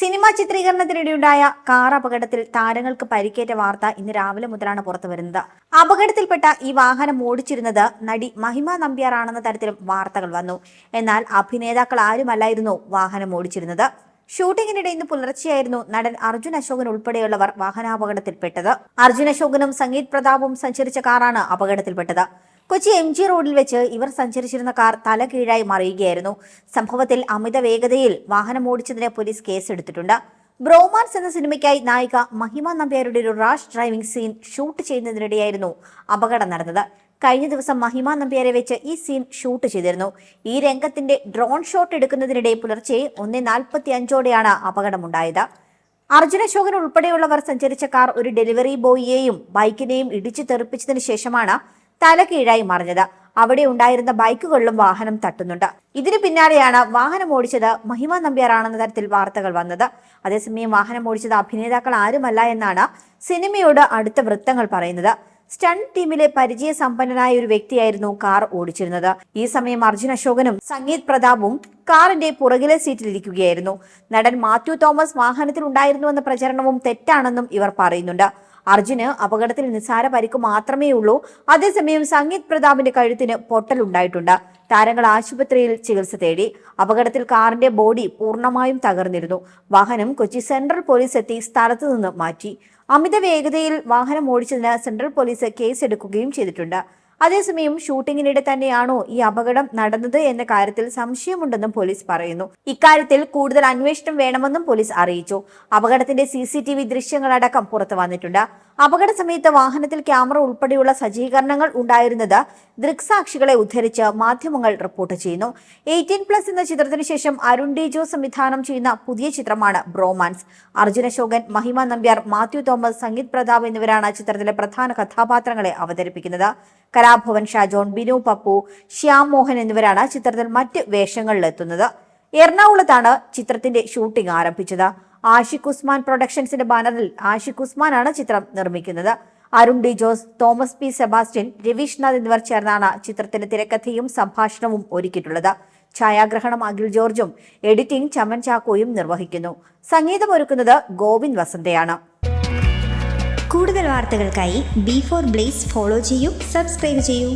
Cinema ചിത്രീകരണത്തിനിടെയുണ്ടായ car അപകടത്തിൽ താരങ്ങൾക്ക് പരിക്കേറ്റ വാർത്ത ഇന്ന് രാവിലെ മുതലാണ് പുറത്തു വരുന്നത്. അപകടത്തിൽപ്പെട്ട ഈ വാഹനം ഓടിച്ചിരുന്നത് നടി മഹിമ നമ്പ്യാറാണെന്ന തരത്തിലും വാർത്തകൾ വന്നു. എന്നാൽ അഭിനേതാക്കൾ ആരുമല്ലായിരുന്നു വാഹനം ഓടിച്ചിരുന്നത്. ഷൂട്ടിങ്ങിനിടെ ഇന്ന് പുലർച്ചെയായിരുന്നു നടൻ അർജുൻ അശോകൻ ഉൾപ്പെടെയുള്ളവർ വാഹനാപകടത്തിൽപ്പെട്ടത്. അർജുൻ അശോകനും സംഗീത് പ്രതാപും സഞ്ചരിച്ച കാറാണ് അപകടത്തിൽപ്പെട്ടത്. കൊച്ചി എം ജി റോഡിൽ വെച്ച് ഇവർ സഞ്ചരിച്ചിരുന്ന കാർ തല കീഴായി മറിയുകയായിരുന്നു. സംഭവത്തിൽ അമിത വേഗതയിൽ വാഹനം ഓടിച്ചതിന് പോലീസ് കേസെടുത്തിട്ടുണ്ട്. ബ്രോമാൻസ് എന്ന സിനിമയ്ക്കായി നായിക മഹിമ നമ്പ്യാരുടെ ഒരു റാഷ് ഡ്രൈവിംഗ് സീൻ ഷൂട്ട് ചെയ്യുന്നതിനിടെയായിരുന്നു അപകടം നടന്നത്. കഴിഞ്ഞ ദിവസം മഹിമ നമ്പ്യാരെ വെച്ച് ഈ സീൻ ഷൂട്ട് ചെയ്തിരുന്നു. ഈ രംഗത്തിന്റെ ഡ്രോൺ ഷോട്ട് എടുക്കുന്നതിനിടെ പുലർച്ചെ ഒന്ന് നാൽപ്പത്തി അഞ്ചോടെയാണ് അപകടമുണ്ടായത്. അർജുന അശോകൻ ഉൾപ്പെടെയുള്ളവർ സഞ്ചരിച്ച കാർ ഒരു ഡെലിവറി ബോയിയെയും ബൈക്കിനെയും ഇടിച്ചു തെറിപ്പിച്ചതിന് ശേഷമാണ് തല കീഴായി മറിഞ്ഞത്. അവിടെ ഉണ്ടായിരുന്ന ബൈക്കുകളിലും വാഹനം തട്ടുന്നുണ്ട്. ഇതിനു പിന്നാലെയാണ് വാഹനം ഓടിച്ചത് മഹിമ നമ്പ്യാറാണെന്ന തരത്തിൽ വാർത്തകൾ വന്നത്. അതേസമയം വാഹനം ഓടിച്ചത് അഭിനേതാക്കൾ ആരുമല്ല എന്നാണ് സിനിമയോട് അടുത്ത വൃത്തങ്ങൾ പറയുന്നത്. സ്റ്റണ്ട് ടീമിലെ പരിചയസമ്പന്നനായ ഒരു വ്യക്തിയായിരുന്നു കാർ ഓടിച്ചിരുന്നത്. ഈ സമയം അർജുൻ അശോകനും സംഗീത് പ്രതാപും കാറിന്റെ പുറകിലെ സീറ്റിലിരിക്കുകയായിരുന്നു. നടൻ മാത്യു തോമസ് വാഹനത്തിൽ ഉണ്ടായിരുന്നുവെന്ന പ്രചരണവും തെറ്റാണെന്നും ഇവർ പറയുന്നുണ്ട്. അർജുന് അപകടത്തിൽ നിസ്സാര പരിക്ക് മാത്രമേ ഉള്ളൂ അതേസമയം സംഗീത് പ്രതാപിന്റെ കഴുത്തിന് പൊട്ടലുണ്ടായിട്ടുണ്ട്. താരങ്ങൾ ആശുപത്രിയിൽ ചികിത്സ തേടി. അപകടത്തിൽ കാറിന്റെ ബോഡി പൂർണമായും തകർന്നിരുന്നു. വാഹനം കൊച്ചി സെൻട്രൽ പോലീസ് എത്തി സ്ഥലത്തു നിന്ന് മാറ്റി. അമിത വേഗതയിൽ വാഹനം ഓടിച്ചതിന് സെൻട്രൽ പോലീസ് കേസെടുക്കുകയും ചെയ്തിട്ടുണ്ട്. അതേസമയം ഷൂട്ടിങ്ങിനിടെ തന്നെയാണോ ഈ അപകടം നടന്നത് എന്ന കാര്യത്തിൽ സംശയമുണ്ടെന്നും പോലീസ് പറയുന്നു. ഇക്കാര്യത്തിൽ കൂടുതൽ അന്വേഷണം വേണമെന്നും പോലീസ് അറിയിച്ചു. അപകടത്തിന്റെ സി ദൃശ്യങ്ങളടക്കം പുറത്തു വന്നിട്ടുണ്ട്. അപകട സമയത്ത് വാഹനത്തിൽ ക്യാമറ ഉൾപ്പെടെയുള്ള സജ്ജീകരണങ്ങൾ ഉണ്ടായിരുന്നത് ദൃക്സാക്ഷികളെ ഉദ്ധരിച്ച് മാധ്യമങ്ങൾ റിപ്പോർട്ട് ചെയ്യുന്നു. എയ്റ്റീൻ പ്ലസ് എന്ന ചിത്രത്തിന് ശേഷം അരുൺ ഡി ജോ സംവിധാനം ചെയ്യുന്ന പുതിയ ചിത്രമാണ് ബ്രോമാൻസ്. അർജുന ശോകൻ മഹിമ നമ്പ്യാർ മാത്യു തോമസ് സംഗീത് പ്രതാപ് എന്നിവരാണ് ചിത്രത്തിലെ പ്രധാന കഥാപാത്രങ്ങളെ അവതരിപ്പിക്കുന്നത്. കലാഭവൻ ഷാജോൺ ബിനു പപ്പു ശ്യാം മോഹൻ എന്നിവരാണ് ചിത്രത്തിൽ മറ്റ് വേഷങ്ങളിലെത്തുന്നത്. എറണാകുളത്താണ് ചിത്രത്തിന്റെ ഷൂട്ടിംഗ് ആരംഭിച്ചത്. ആഷിഖ് ഉസ്മാൻ പ്രൊഡക്ഷൻസിന്റെ ബാനറിൽ ആഷിഖ് ഉസ്മാനാണ് ചിത്രം നിർമ്മിക്കുന്നത്. അരുൺ ഡി ജോസ് തോമസ് പി സെബാസ്റ്റ്യൻ രവീഷ്നാഥ് എന്നിവർ ചേർന്നാണ് ചിത്രത്തിന്റെ തിരക്കഥയും സംഭാഷണവും ഒരുക്കിയിട്ടുള്ളത്. ഛായാഗ്രഹണം അഖിൽ ജോർജും എഡിറ്റിംഗ് ചമൻ ചാക്കോയും നിർവഹിക്കുന്നു. സംഗീതം ഒരുക്കുന്നത് ഗോവിന്ദ് വസന്തയാണ്. കൂടുതൽ വാർത്തകൾക്കായി ബി ഫോർ ബ്ലേസ് ഫോളോ ചെയ്യൂ സബ്സ്ക്രൈബ് ചെയ്യൂ.